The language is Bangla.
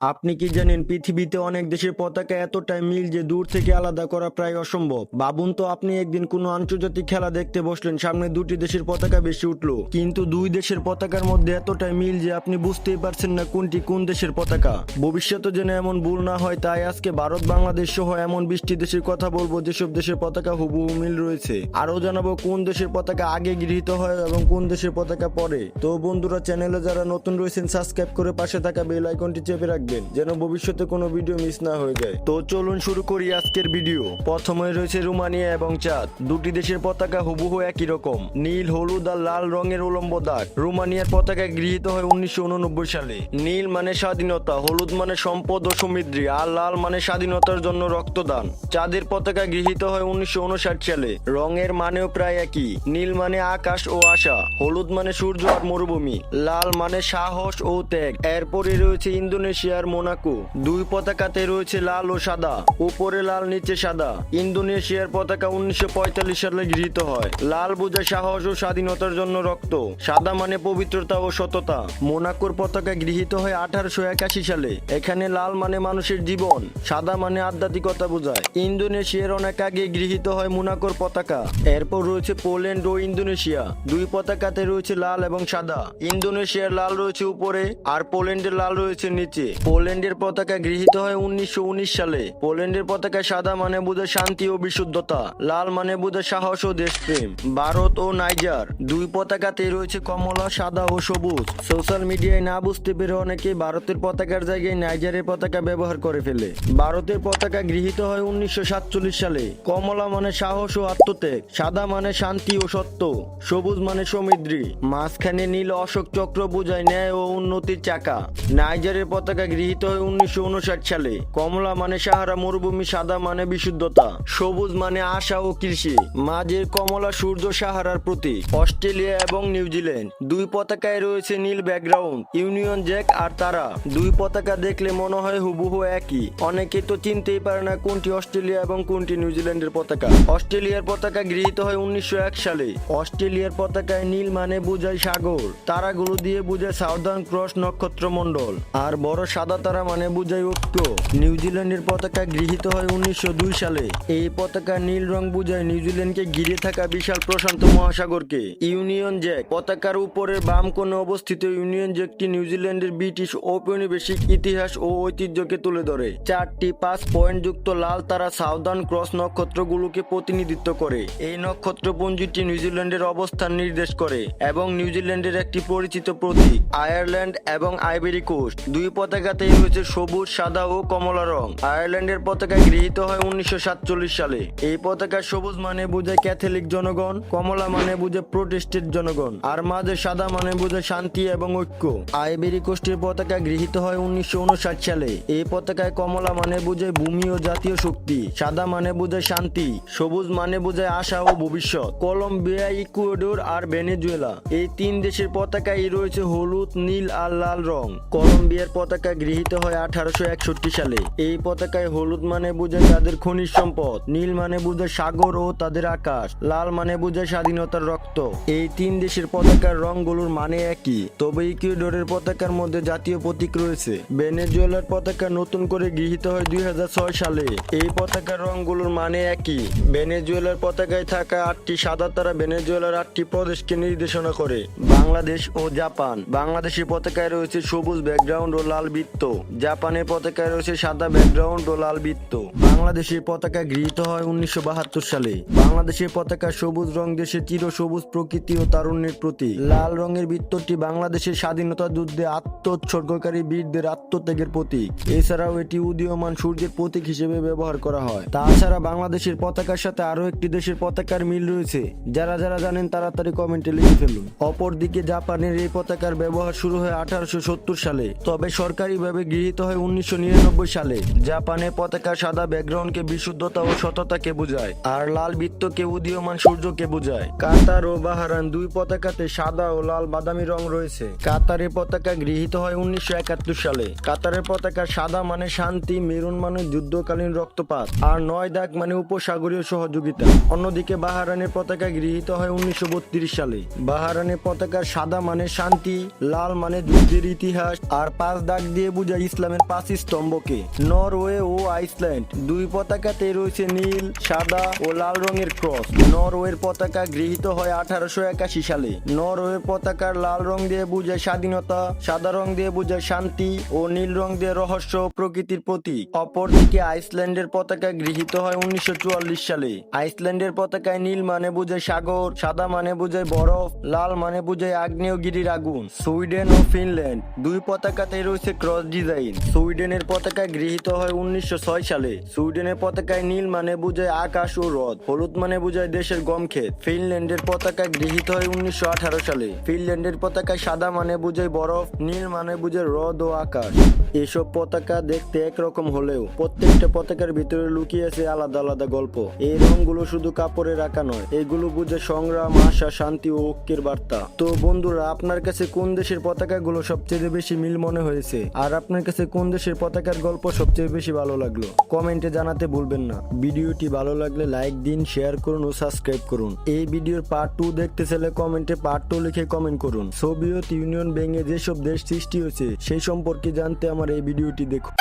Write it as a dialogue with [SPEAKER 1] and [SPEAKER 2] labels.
[SPEAKER 1] আপনি কি জানেন পৃথিবীতে অনেক দেশের পতাকা এতটাই মিল যে দূর থেকে আলাদা করা প্রায় অসম্ভব? ভাবুন তো, আপনি একদিন কোনো আন্তর্জাতিক খেলা দেখতে বসলেন, সামনে দুটি দেশের পতাকা বেশি উঠল। কিন্তু দুই দেশের পতাকার মধ্যে এতটাই মিল যে আপনি বুঝতেই পারছেন না কোনটি কোন দেশের পতাকা। ভবিষ্যতে যেন এমন ভুল না হয়, তাই আজকে ভারত, বাংলাদেশ সহ এমন বৃষ্টি দেশের কথা বলব যেসব দেশের পতাকা হুবহু মিল রয়েছে। আরও জানাব কোন দেশের পতাকা আগে গৃহীত হয় এবং কোন দেশের পতাকা পরে। তো বন্ধুরা চ্যানেলে যারা নতুন রয়েছেন সাবস্ক্রাইব করে পাশে থাকা বেল আইকনটি চেপে রাখবেন। যেন ভবিষ্যতে কোনো ভিডিও মিস না হয়ে যায়। তো চলুন শুরু করি আজকের ভিডিও প্রথমে রয়েছে রোমানিয়া এবং চাঁদ। দুটি দেশের পতাকা হুবহু একই রকম। নীল, হলুদ আর লাল রঙের উলম্ব দাগ। রোমানিয়ার পতাকা গৃহীত হয় উনিশশো উন নব্বই সালে। নীল মানে স্বাধীনতা, হলুদ মানে সম্পদ ও সমৃদ্ধি, আর লাল মানে স্বাধীনতার জন্য রক্তদান। চাঁদের পতাকা গৃহীত হয় উনিশশো উনষাট সালে। রঙের মানেও প্রায় একই। নীল মানে আকাশ ও আশা, হলুদ মানে সূর্য আর মরুভূমি। লাল মানে সাহস ও ত্যাগ। এরপরে রয়েছে ইন্দোনেশিয়ার মোনাকো। দুই পতাকাতে রয়েছে লাল ও সাদা, উপরে লাল, নিচে সাদা। ইন্দোনেশিয়ার পতাকা উনিশশো পঁয়তাল্লিশ সালে গৃহীত হয়। লাল বোঝায় সাহস ও স্বাধীনতার জন্য রক্ত, সাদা মানে পবিত্রতা ও সততা। মোনাকোর পতাকা গৃহীত হয় আঠারোশো একাশি সালে। এখানে লাল মানে মানুষের জীবন, সাদা মানে আধ্যাত্মিকতা বোঝায়। ইন্দোনেশিয়ার অনেক আগে গৃহীত হয় মোনাকোর পতাকা। এরপর রয়েছে পোল্যান্ড ও ইন্দোনেশিয়া। দুই পতাকাতে রয়েছে লাল এবং সাদা। ইন্দোনেশিয়ার লাল রয়েছে উপরে আর পোল্যান্ডের লাল রয়েছে নিচে। পোল্যান্ডের পতাকা গৃহীত হয় উনিশশো উনিশ সালে। পোল্যান্ডের পতাকা সাদা মানে বোঝায় শান্তি ও বিশুদ্ধতা, লাল মানে বোঝায় সাহস ও দেশপ্রেম। ভারত ও নাইজার দুই পতাকাতে রয়েছে কমলা, সাদা ও সবুজ। সোশ্যাল মিডিয়ায় না বুঝতে পেরে অনেকে ভারতের পতাকার জায়গায় নাইজারের পতাকা ব্যবহার করে ফেলে। ভারতের পতাকা গৃহীত হয় উনিশশো সাতচল্লিশ সালে। কমলা মানে সাহস ও আত্মত্যাগ, সাদা মানে শান্তি ও সত্য, সবুজ মানে সমৃদ্ধি। মাঝখানে নীল অশোক চক্র বোঝায় ন্যায় ও উন্নতির চাকা। নাইজারের পতাকা গৃহীত হয় উনিশশো উনষাট সালে। কমলা মানে সাহারা, মরুভূমি সাদা মানে বিশুদ্ধতা। সবুজ মানে আশা ও কৃষি। মাঝের কমলা সূর্য সাহারার প্রতীক। অস্ট্রেলিয়া এবং নিউজিল্যান্ড দুই পতাকায় রয়েছে নীল ব্যাকগ্রাউন্ড, ইউনিয়ন জ্যাক আর তারা। দুই পতাকা দেখলে মনে হয় হুবহু একই। অনেকে তো চিনতেই পারে না কোনটি অস্ট্রেলিয়া এবং কোনটি নিউজিল্যান্ডের পতাকা। অস্ট্রেলিয়ার পতাকা গৃহীত হয় উনিশশো এক সালে। অস্ট্রেলিয়ার পতাকায় নীল মানে বোঝায় সাগর। তারাগুলো দিয়ে বোঝায় সাউদার্ন ক্রস নক্ষত্র মণ্ডল আর বড় সাদা তারা মানে বোঝায় ঐক্য নিউজিল্যান্ডের পতাকা গৃহীত হয় উনিশশো সালে। এই পতাকা নীল রং বোঝায় নিউজিল্যান্ডকে ঘিরে থাকা বিশাল প্রশান্ত মহাসাগরকে। ইউনিয়ন জ্যাক পতাকার উপরের বাম কোণে অবস্থিত ইউনিয়ন জ্যাকটি নিউজিল্যান্ডের ব্রিটিশ ঔপনিবেশিক ইতিহাস ও ঐতিহ্যকে তুলে ধরে। চারটি পাঁচ পয়েন্ট যুক্ত লাল তারা সাউদার্ন ক্রস নক্ষত্রগুলোকে প্রতিনিধিত্ব করে। এই নক্ষত্রপুঞ্জটি নিউজিল্যান্ডের অবস্থান নির্দেশ করে এবং নিউজিল্যান্ডের একটি পরিচিত প্রতীক, আয়ারল্যান্ড এবং আইবেরি কোস্ট। দুই পতাকাতেই রয়েছে সবুজ, সাদা ও কমলা রং। আয়ারল্যান্ডের পতাকা গৃহীত হয় উনিশশো সালে। এই পতাকা সবুজ মানে বোঝায় ক্যাথলিক জনগণ, কমলা মানে বোঝায় প্রোটেস্টেড জনগণ, আর মাঝে সাদা মানে বোঝায় শান্তি এবং ঐক্য। আইবেরি কোস্টের পতাকা গৃহীত হয় উনিশশো সালে। এই পতাকায় কমলা মানে বোঝায় ভূমি ও জাতীয় শক্তি, সাদা মানে বোঝায় শান্তি, সবুজ মানে বোঝায় আশা ও ভবিষ্যৎ। কলম্বিয়া, ইকুয়েডর আর ভেনেজুয়েলা। এই তিন দেশের পতাকায় রয়েছে হলুদ, নীল আর লাল রং। কলম্বিয়ার পতাকা গৃহীত হয় আঠারোশো একষট্টি সালে। এই পতাকায় হলুদ মানে বোঝায় তাদের খনিজ সম্পদ, নীল মানে বোঝায় সাগর ও তাদের আকাশ, লাল মানে বোঝায় স্বাধীনতার রক্ত। এই তিন দেশের পতাকার রংগুলোর মানে একই। তবে ইকুয়েডরের পতাকার মধ্যে জাতীয় প্রতীক রয়েছে। ভেনেজুয়েলার পতাকা নতুন করে গৃহীত হয় দুই হাজার ছয় সালে। এই পতাকার রংগুলোর মানে একই। ভেনেজুয়েলার পতাকায় থাকা আটটি সাদা তারা ভেনেজুয়েলার আটটি প্রদেশকে নির্দেশনা করে। বাংলাদেশ ও জাপান। বাংলাদেশের পতাকায় রয়েছে সবুজ ব্যাকগ্রাউন্ড ও লাল বৃত্ত। জাপানের পতাকায় রয়েছে সাদা ব্যাকগ্রাউন্ড ও লাল বৃত্ত। বাংলাদেশের পতাকা গৃহীত হয় উনিশশো বাহাত্তর সালে। বাংলাদেশের পতাকা সবুজ রং দেশের চির সবুজ প্রকৃতি ও তারুণ্যের প্রতীক। লাল রঙের বৃত্তটি বাংলাদেশের স্বাধীনতা যুদ্ধে আত্মোৎসর্গকারী বীরদের আত্মত্যাগের প্রতীক। এছাড়াও এটি উদীয়মান সূর্যের প্রতীক হিসেবে ব্যবহার করা হয়। তাছাড়া বাংলাদেশের পতাকার সাথে আরও একটি দেশের পতাকার মিল রয়েছে। যারা যারা জানেন তাড়াতাড়ি কমেন্টে লিখে ফেলুন। অপরদিকে জাপানের এই পতাকার ব্যবহার শুরু হয় আঠারোশো সত্তর সালে, তবে সরকারিভাবে গৃহীত হয় উনিশশো নিরানব্বই সালে। জাপানের পতাকা সাদা ব্যাকগ্রাউন্ডকে বিশুদ্ধতা ও সততাকে বোঝায়, আর লাল বৃত্তকে উদীয়মান সূর্যকে বোঝায়। কাতার ও বাহারান দুই পতাকাতে সাদা ও লাল বাদামি রং রয়েছে। কাতারের পতাকা গৃহীত হয় উনিশশো একাত্তর সালে। কাতারের পতাকা সাদা মানে শান্তি, মেরুন মানে যুদ্ধকালীন রক্তপাত, আর নয় দাগ মানে উপসাগরীয় সহযোগিতা। অন্যদিকে বাহারানের পতাকা গৃহীত হয় উনিশশো বত্রিশ সালে। বাহারানের পতাকার সাদা মানে শান্তি, লাল মানে যুদ্ধের ইতিহাস, আর পাঁচ দাগ দিয়ে বোঝায় ইসলামের পাঁচ স্তম্ভকে। নরওয়ে ও আইসল্যান্ড, দুই পতাকাতে রয়েছে নীল, সাদা ও লাল রঙের ক্রস। নরওয়ের পতাকা গৃহীত হয় আঠারোশো একাশি সালে। নরওয়ের পতাকার লাল রং দিয়ে বোঝায় স্বাধীনতা, সাদা রং দিয়ে বোঝায় শান্তি ও নীল রং দিয়ে রহস্য প্রকৃতির প্রতীক। অপরদিকে আইসল্যান্ডের পতাকা গৃহীত হয় উনিশশো চুয়াল্লিশ সালে। আইসল্যান্ডের পতাকায় নীল মানে বোঝায় সাগর, সাদা মানে বোঝায় বরফ, লাল মানে বোঝায় আগ্নেয়গিরির আগুন, সুইডেন ও ফিনল্যান্ড। দুই পতাকাতে রয়েছে ক্রস ডিজাইন সুইডেনের পতাকা গৃহীত হয় উনিশশো ছয় সালে। সুইডেনের পতাকায় নীল মানে বোঝায় আকাশ ও হ্রদ, হলুদ মানে বোঝায় দেশের গম ক্ষেত ফিনল্যান্ডের পতাকা গৃহীত হয় উনিশশো আঠারো সালে। ফিনল্যান্ডের পতাকায় সাদা মানে বোঝায় বরফ, নীল মানে বোঝায় হ্রদ ও আকাশ। এসব পতাকা দেখতে একরকম হলেও প্রত্যেকটা পতাকার ভিতরে লুকিয়ে আছে আলাদা আলাদা গল্প। এই রংগুলো শুধু কাপড়ে রাখা নয়, এগুলো বুঝে সংগ্রাম, আশা, শান্তি ও ঐক্যের বার্তা। তো বন্ধুরা, আপনার কাছে কোন দেশের পতাকাগুলো সবচেয়ে বেশি মিল মনে হয়েছে? আর আপনার কাছে কোন দেশের পতাকার গল্প সবচেয়ে বেশি ভালো লাগল? কমেন্টে জানাতে ভুলবেন না। ভিডিওটি ভালো লাগলে লাইক দিন, শেয়ার করুন ও সাবস্ক্রাইব করুন। এই ভিডিওর পার্ট টু দেখতে চাইলে কমেন্টে পার্ট টু লিখে কমেন্ট করুন। সোভিয়েত ইউনিয়ন ভেঙে যেসব দেশ সৃষ্টি হয়েছে, সেই সম্পর্কে জানতে আমার এই ভিডিওটি দেখুন।